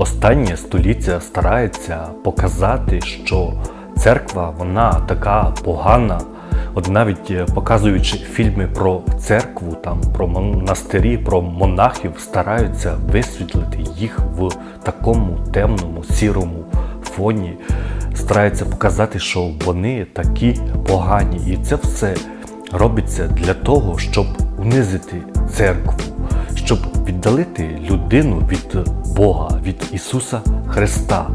останнє століття старається показати, що церква вона така погана. От навіть е, показуючи фільми про церкву, там про монастирі, про монахів, стараються висвітлити їх в такому темному, сірому фоні, стараються показати, що вони такі погані. І це все робиться для того, щоб унизити церкву, щоб віддалити людину від Бога, від Ісуса Христа.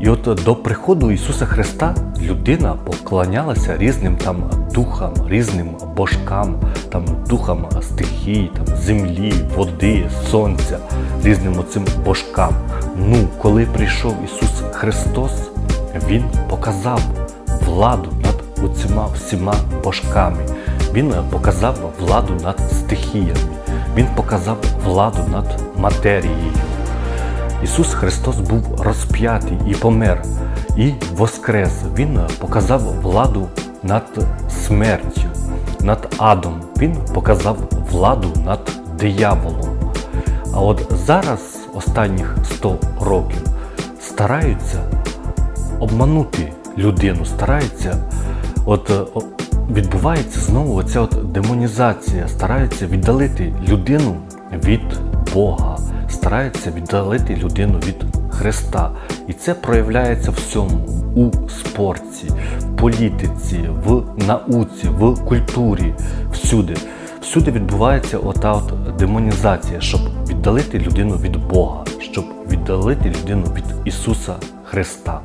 І от до приходу Ісуса Христа людина поклонялася різним там духам, різним божкам, там духам стихій, там землі, води, сонця, різним оцим божкам. Ну, коли прийшов Ісус Христос, Він показав владу над оцима всіма божками. Він показав владу над стихіями. Він показав владу над матерією. Ісус Христос був розп'ятий і помер, і воскрес. Він показав владу над смертю, над адом. Він показав владу над дияволом. А от зараз, останніх 100 років, стараються обманути людину, стараються, от відбувається знову оця от демонізація, стараються віддалити людину від Бога, стараються віддалити людину від Христа. І це проявляється всьому у спорті, політиці, в науці, в культурі, всюди. Всюди відбувається ота от демонізація, щоб віддалити людину від Бога, щоб віддалити людину від Ісуса Христа.